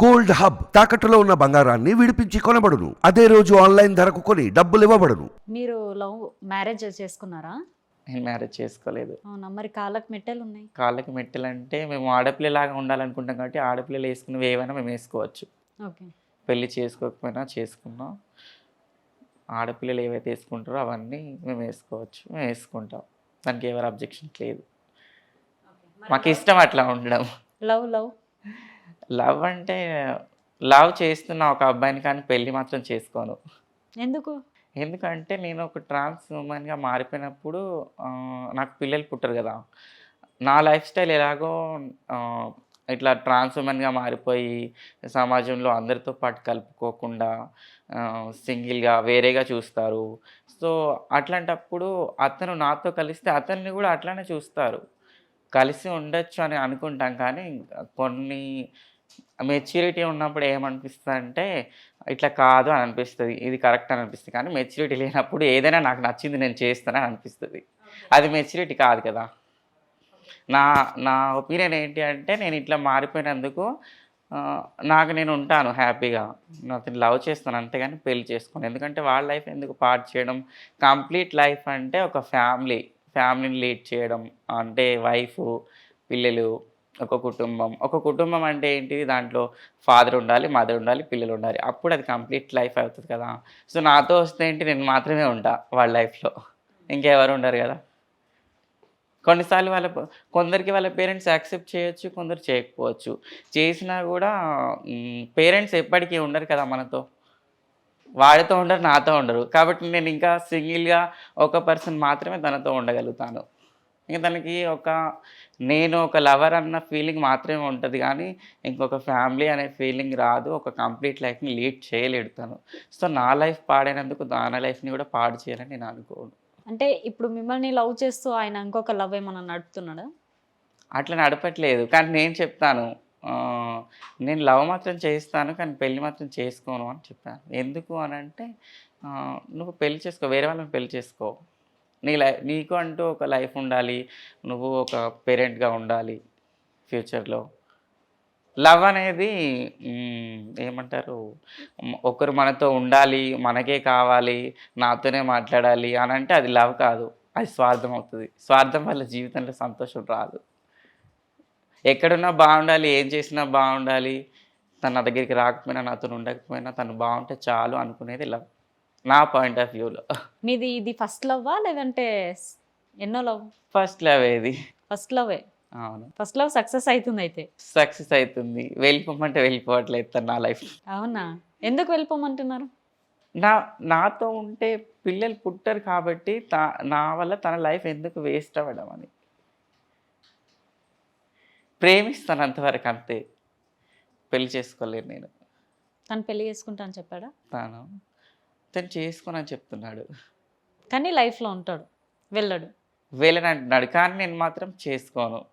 Gold hub తాకట్టులో ఉన్న బంగారాన్ని విడిపించి కొనబడును. అదే రోజు ఆన్లైన్ ధరకు కొని డబ్బులు ఇవ్వబడును. మీరు లవ్ మ్యారేజ్ చేసుకున్నారా? నేను మ్యారేజ్ చేసుకోలేదు. అవునా? మరి కాళ్ళకి మెట్టెలు ఉన్నాయి కాళ్ళకి మెట్టెలు అంటే మేము ఆడపిల్లలాగా ఉండాలనుకుంటాం కాబట్టి ఆడపిల్లలు వేసుకున్నవి ఏవైనా మేము వేసుకోవచ్చు. ఓకే. పెళ్ళి చేసుకోకపోయినా చేసుకున్నాం ఆడపిల్లలు ఏవైతే వేసుకుంటారో అవన్నీ మేము వేసుకోవచ్చు. మేము వేసుకుంటాం. దానికి ఎవరు అబ్జెక్షన్ లేదు. మాకు ఇష్టం అట్లా ఉండడం. Love love. లవ్ అంటే లవ్ చేస్తున్న ఒక అబ్బాయిని కానీ పెళ్ళి మాత్రం చేసుకోను. ఎందుకు? ఎందుకంటే నేను ఒక ట్రాన్స్ ఉమెన్గా మారిపోయినప్పుడు నాకు పిల్లలు పుట్టరు కదా. నా లైఫ్ స్టైల్ ఎలాగో ఇట్లా ట్రాన్స్ ఉమెన్గా మారిపోయి సమాజంలో అందరితో పాటు కలుపుకోకుండా సింగిల్గా వేరేగా చూస్తారు. సో అట్లాంటప్పుడు అతను నాతో కలిస్తే అతన్ని కూడా అట్లానే చూస్తారు. కలిసి ఉండొచ్చు అని అనుకుంటాం కానీ కొన్ని మెచ్యూరిటీ ఉన్నప్పుడు ఏమనిపిస్తుంది అంటే ఇట్లా కాదు అని అనిపిస్తుంది. ఇది కరెక్ట్ అని అనిపిస్తుంది. కానీ మెచ్యూరిటీ లేనప్పుడు ఏదైనా నాకు నచ్చింది నేను చేస్తానని అనిపిస్తుంది. అది మెచ్యూరిటీ కాదు కదా. నా నా ఒపీనియన్ ఏంటి అంటే నేను ఇట్లా మారిపోయినందుకు నాకు నేను ఉంటాను హ్యాపీగా. అతను లవ్ చేస్తాను అంతేగాని పెళ్ళి చేసుకోను. ఎందుకంటే వాళ్ళ లైఫ్ ఎందుకు పార్ట్ చేయడం? కంప్లీట్ లైఫ్ అంటే ఒక ఫ్యామిలీ. ఫ్యామిలీని లీడ్ చేయడం అంటే వైఫ్ పిల్లలు ఒక కుటుంబం. ఒక కుటుంబం అంటే ఏంటిది? దాంట్లో ఫాదర్ ఉండాలి మదర్ ఉండాలి పిల్లలు ఉండాలి. అప్పుడు అది కంప్లీట్ లైఫ్ అవుతుంది కదా. సో నాతో వస్తే ఏంటి? నేను మాత్రమే ఉంటా వాళ్ళ లైఫ్లో. ఇంకెవరు ఉండరు కదా. కొన్నిసార్లు వాళ్ళ కొందరికి వాళ్ళ పేరెంట్స్ యాక్సెప్ట్ చేయొచ్చు కొందరు చేయకపోవచ్చు. చేసినా కూడా పేరెంట్స్ ఎప్పటికీ ఉండరు కదా మనతో. వాడితో ఉండరు నాతో ఉండరు. కాబట్టి నేను ఇంకా సింగిల్గా ఒక పర్సన్ మాత్రమే తనతో ఉండగలుగుతాను. ఇంకా తనకి ఒక నేను ఒక లవర్ అన్న ఫీలింగ్ మాత్రమే ఉంటుంది కానీ ఇంకొక ఫ్యామిలీ అనే ఫీలింగ్ రాదు ఒక కంప్లీట్ లైఫ్ని లీడ్ చేయలేడు తను. సో నా లైఫ్ పాడైనందుకు దాని లైఫ్ని కూడా పాడు చేయాలని నేను అనుకోను. అంటే ఇప్పుడు మిమ్మల్ని లవ్ చేస్తూ ఆయన ఇంకొక లవ్ ఏమన్నా నడుపుతున్నాడా? అట్లా నడపట్లేదు. కానీ నేను చెప్తాను నేను లవ్ మాత్రం చేయిస్తాను కానీ పెళ్ళి మాత్రం చేసుకోను అని చెప్పాను. ఎందుకు అని అంటే నువ్వు పెళ్ళి చేసుకో వేరే వాళ్ళని పెళ్ళి చేసుకో. నీ లైఫ్ నీకు అంటూ ఒక లైఫ్ ఉండాలి నువ్వు ఒక పేరెంట్గా ఉండాలి ఫ్యూచర్లో లవ్ అనేది ఏమంటారు ఒకరు మనతో ఉండాలి మనకే కావాలి నాతోనే మాట్లాడాలి అని అంటే అది లవ్ కాదు అది స్వార్థం అవుతుంది. స్వార్థం వల్ల జీవితంలో సంతోషం రాదు. ఎక్కడున్నా బాగుండాలి ఏం చేసినా బాగుండాలి. తన నా దగ్గరికి రాకపోయినా నాతో ఉండకపోయినా తను బాగుంటే చాలు అనుకునేది లవ్. నా పాయింట్ ఆఫ్ వ్యూలో. మీది ఇది ఫస్ట్ లవ్వా లేదంటే ఎన్నో లవ్? ఫస్ట్ లవ్ ఏది? ఫస్ట్ లవ్వే. అవును. ఫస్ట్ లవ్ సక్సెస్ అవుతుంది అయితే. సక్సెస్ అవుతుంది. వెళ్ళిపోమంటే వెళ్ళిపోవట్లేదు తను నా లైఫ్ అవునా? ఎందుకు వెళ్ళిపోమంటున్నారు? నా నాతో ఉంటే పిల్లలు పుట్టరు కాబట్టి నా వల్ల తన లైఫ్ ఎందుకు వేస్ట్ అవ్వడం అని. ప్రేమిస్తాను అంతవరకు అంతే. పెళ్ళి చేసుకోలేను నేను. తను పెళ్ళి చేసుకుంటా అని చెప్పాడా? తాను తను చేసుకోనని చెప్తున్నాడు. కానీ లైఫ్లో ఉంటాడు. వెళ్ళడు. వెళ్ళని అంటున్నాడు. కానీ నేను మాత్రం చేసుకోను.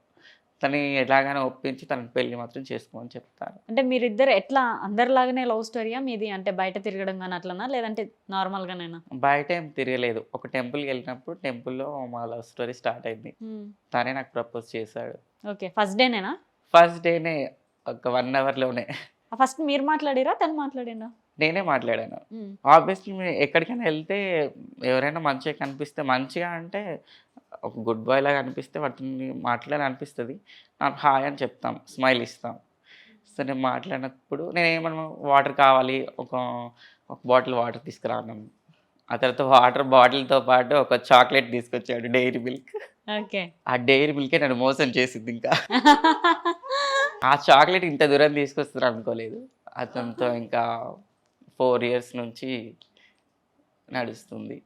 తను ఎలాగైనా ఒప్పించి తన పెళ్ళి మాత్రం చేసుకోమని చెప్తాను. అంటే మీరిద్దరు ఎట్లా? అందరిలాగానే లవ్ స్టోరీయా? మీది అంటే బయట తిరగడం కానీ అట్లనా? లేదంటే నార్మల్గానేనా? బయట ఏం తిరగలేదు. ఒక టెంపుల్కి వెళ్ళినప్పుడు టెంపుల్లో మా లవ్ స్టోరీ స్టార్ట్ అయింది. తనే నాకు ప్రపోజ్ చేశాడు. ఓకే ఫస్ట్ డేనేనా ఫస్ట్ డేనే ఒక వన్ అవర్లోనే ఫస్ట్ మీరు మాట్లాడిరా? తను మాట్లాడినా నేనే మాట్లాడాను. ఆబ్వియస్లీ మీరు ఎక్కడికైనా వెళ్తే ఎవరైనా మంచిగా కనిపిస్తే మంచిగా అంటే ఒక గుడ్ బాయ్ లాగా అనిపిస్తే వాటిని మాట్లాడాలని అనిపిస్తుంది. నాకు హాయ్ అని చెప్తాం స్మైల్ ఇస్తాం. సో నేను మాట్లాడినప్పుడు నేను ఏమన్నా వాటర్ కావాలి ఒక ఒక బాటిల్ వాటర్ తీసుకురా అన్నాను ఆ తర్వాత వాటర్ బాటిల్తో పాటు ఒక చాక్లెట్ తీసుకొచ్చాడు డైరీ మిల్క్ ఆ డైరీ మిల్కే నన్ను మోసం చేసింది ఇంకా. ఆ చాక్లెట్ ఇంత దూరం తీసుకొస్తారు అనుకోలేదు. అతనితో ఇంకా ఫోర్ ఇయర్స్ నుంచి నడుస్తుంది.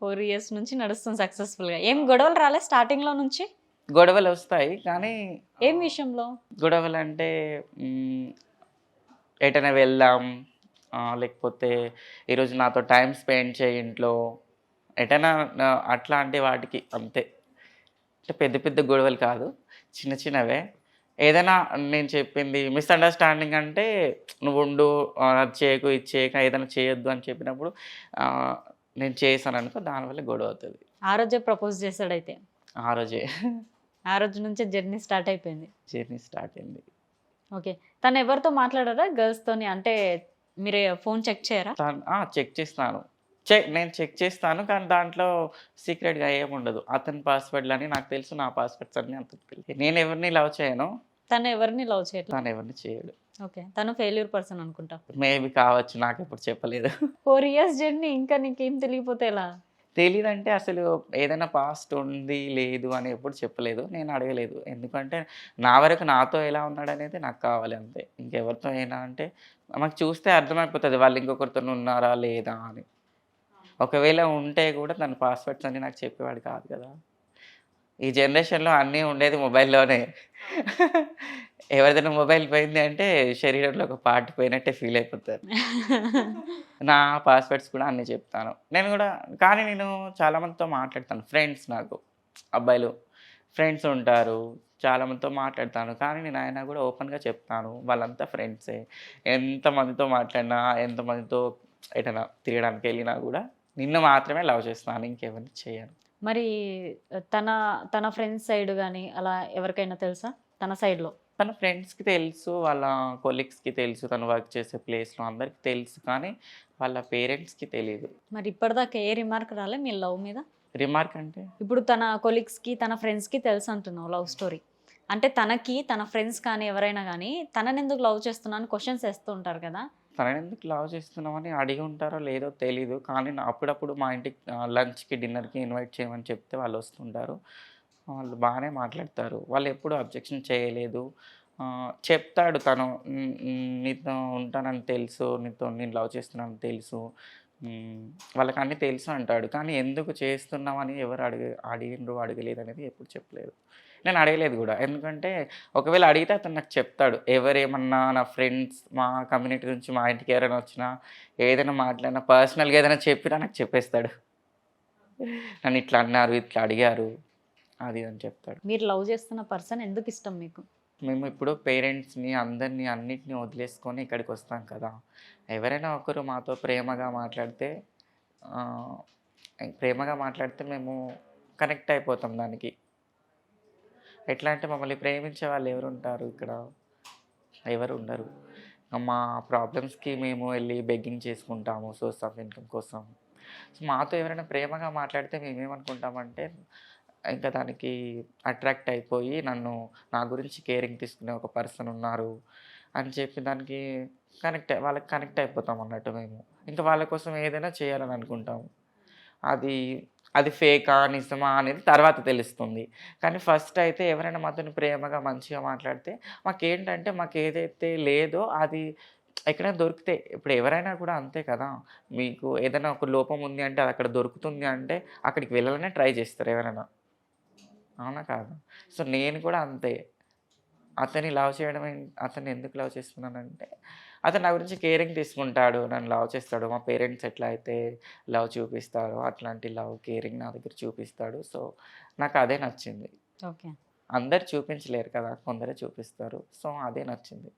ఫోర్ ఇయర్స్ నుంచి నడుస్తుంది సక్సెస్ఫుల్గా. ఏం గొడవలు రాలే స్టార్టింగ్లో నుంచి? గొడవలు వస్తాయి కానీ ఏం విషయంలో? గొడవలు అంటే ఎటైనా వెళ్దాం లేకపోతే ఈరోజు నాతో టైం స్పెండ్ చేయి ఇంట్లో. ఎటైనా అట్లాంటి వాటికి అంతే. అంటే పెద్ద పెద్ద గొడవలు కాదు. చిన్న చిన్నవే. ఏదైనా నేను చెప్పింది మిస్అండర్స్టాండింగ్ అంటే నువ్వు ఉండు అది చేయకు ఇది చేయక ఏదైనా చేయొద్దు అని చెప్పినప్పుడు నేను చేశాను అనుకో దానివల్ల గొడవ అవుతుంది. ఆ రోజే ప్రపోజ్ చేశాడైతే. ఆ రోజే. ఆ రోజు నుంచే జర్నీ స్టార్ట్ అయిపోయింది. జర్నీ స్టార్ట్ అయింది. ఓకే. తను ఎవరితో మాట్లాడారా? గర్ల్స్ తోని? అంటే మీరు ఫోన్ చెక్ చేయరా? చెక్ చేస్తాను. చెక్ నేను చెక్ చేస్తాను. కానీ దాంట్లో సీక్రెట్గా ఏముండదు. అతని పాస్వర్డ్లు అని నాకు తెలుసు నా పాస్వర్డ్స్ అన్ని అతనికి తెలుసు నేను ఎవరిని లవ్ చేయను. తను ఎవరిని లవ్ చేయట్లేదు తను ఎవరిని చేయడు. ఓకే. తను ఫెయిల్యూర్ పర్సన్ అనుకుంటా? మేబీ కావచ్చు నాకు ఎప్పుడు చెప్పలేదు. ఫోర్ ఇయర్స్ జర్నీ ఇంకా నీకేం తెలియపోతే ఎలా? తెలియదంటే అసలు ఏదైనా పాస్ట్ ఉంది లేదు అని ఎప్పుడు చెప్పలేదు. నేను అడగలేదు. ఎందుకంటే నా వరకు నాతో ఎలా ఉన్నాడు అనేది నాకు కావాలి అంతే. ఇంకెవరితో అయినా అంటే మాకు చూస్తే అర్థమైపోతుంది. వాళ్ళు ఇంకొకరితో ఉన్నారా లేదా అని. ఒకవేళ ఉంటే కూడా తన పాస్వర్డ్స్ అని నాకు చెప్పేవాడు కాదు కదా. ఈ జనరేషన్లో అన్నీ ఉండేది మొబైల్లోనే ఎవరిదైనా మొబైల్ పోయింది అంటే శరీరంలో ఒక పార్ట్ పోయినట్టే ఫీల్ అయిపోతారు. నా పాస్వర్డ్స్ కూడా అన్నీ చెప్తాను. నేను కూడా కానీ నేను చాలామందితో మాట్లాడతాను. ఫ్రెండ్స్ నాకు అబ్బాయిలు. ఫ్రెండ్స్ ఉంటారు చాలామందితో మాట్లాడతాను. కానీ నేను ఆయన కూడా ఓపెన్గా చెప్తాను. వాళ్ళంతా ఫ్రెండ్సే ఎంతమందితో మాట్లాడినా ఎంతమందితో ఎటైనా తిరగడానికి వెళ్ళినా కూడా నిన్ను మాత్రమే లవ్ చేస్తాను ఇంకెవరిని చేయను. మరి తన తన ఫ్రెండ్స్ సైడ్ కానీ అలా ఎవరికైనా తెలుసా? తన సైడ్లో? తన ఫ్రెండ్స్కి తెలుసు వాళ్ళ కొలీగ్స్కి తెలుసు తను వర్క్ చేసే ప్లేస్లో అందరికీ తెలుసు కానీ వాళ్ళ పేరెంట్స్కి తెలియదు మరి ఇప్పటిదాకా ఏ రిమార్క్ రాలే మీ లవ్ మీద? రిమార్క్ అంటే? ఇప్పుడు తన కొలీగ్స్కి తన ఫ్రెండ్స్కి తెలుసు అంటున్నావు లవ్ స్టోరీ. అంటే తనకి తన ఫ్రెండ్స్ కానీ ఎవరైనా కానీ తనని ఎందుకు లవ్ చేస్తున్నాను క్వశ్చన్స్ వేస్తూ ఉంటారు కదా? తనని ఎందుకు లవ్ చేస్తున్నామని అడిగి ఉంటారో లేదో తెలీదు. కానీ నా- అప్పుడప్పుడు మా ఇంటికి లంచ్కి డిన్నర్కి ఇన్వైట్ చేయమని చెప్తే వాళ్ళు వస్తుంటారు. వాళ్ళు బాగానే మాట్లాడతారు. వాళ్ళు ఎప్పుడు అబ్జెక్షన్ చేయలేదు. చెప్తాడు తను. నీతో ఉంటానని తెలుసు. నీతో నేను లవ్ చేస్తున్నానని తెలుసు. వాళ్ళకి అన్నీ తెలుసు అంటాడు. కానీ ఎందుకు చేస్తున్నామని ఎవరు అడిగ అడిగిండ్రు అడగలేదు అనేది ఎప్పుడు చెప్పలేదు. నేను అడగలేదు కూడా. ఎందుకంటే ఒకవేళ అడిగితే అతను నాకు చెప్తాడు. ఎవరేమన్నా నా ఫ్రెండ్స్ మా కమ్యూనిటీ నుంచి మా ఇంటికి ఎవరైనా వచ్చినా ఏదైనా మాట్లాడినా పర్సనల్గా ఏదైనా చెప్పినా నాకు చెప్పేస్తాడు. నన్ను ఇట్లా అన్నారు ఇట్లా అడిగారు అది అని చెప్తాడు. మీరు లవ్ చేస్తున్న పర్సన్ ఎందుకు ఇష్టం మీకు? మేము ఇప్పుడు పేరెంట్స్ని అందరినీ అన్నిటిని వదిలేసుకొని ఇక్కడికి వస్తాం కదా. ఎవరైనా ఒకరు మాతో ప్రేమగా మాట్లాడితే ప్రేమగా మాట్లాడితే మేము కనెక్ట్ అయిపోతాం దానికి. ఎట్లా అంటే మమ్మల్ని ప్రేమించే వాళ్ళు ఎవరు ఉంటారు ఇక్కడ? ఎవరు ఉండరు మా ప్రాబ్లమ్స్కి మేము వెళ్ళి బెగ్గింగ్ చేసుకుంటాము సోర్స్ ఆఫ్ ఇన్కమ్ కోసం. సో మాతో ఎవరైనా ప్రేమగా మాట్లాడితే మేమేమనుకుంటామంటే ఇంకా దానికి అట్రాక్ట్ అయిపోయి నన్ను నా గురించి కేరింగ్ తీసుకునే ఒక పర్సన్ ఉన్నారు అని చెప్పి దానికి కనెక్ట్ వాళ్ళకి కనెక్ట్ అయిపోతాం అన్నట్టు మేము. ఇంకా వాళ్ళ కోసం ఏదైనా చేయాలని అనుకుంటాము. అది అది ఫేకా నిజమా అనేది తర్వాత తెలుస్తుంది. కానీ ఫస్ట్ అయితే ఎవరైనా మాతో ప్రేమగా మంచిగా మాట్లాడితే మాకేంటంటే మాకు ఏదైతే లేదో అది ఎక్కడైనా దొరికితే ఇప్పుడు ఎవరైనా కూడా అంతే కదా. మీకు ఏదైనా ఒక లోపం ఉంది అంటే అది అక్కడ దొరుకుతుంది అంటే అక్కడికి వెళ్ళాలనే ట్రై చేస్తారు ఎవరైనా. అవునా కాదు. సో నేను కూడా అంతే. అతన్ని లవ్ చేయడం అతన్ని ఎందుకు లవ్ చేస్తున్నానంటే అతను నా గురించి కేరింగ్ తీసుకుంటాడు నన్ను లవ్ చేస్తాడు మా పేరెంట్స్ ఎట్లా అయితే లవ్ చూపిస్తారో అట్లాంటి లవ్ కేరింగ్ నా దగ్గర చూపిస్తాడు. సో నాకు అదే నచ్చింది. ఓకే. అందరు చూపించలేరు కదా కొందరే చూపిస్తారు. సో అదే నచ్చింది.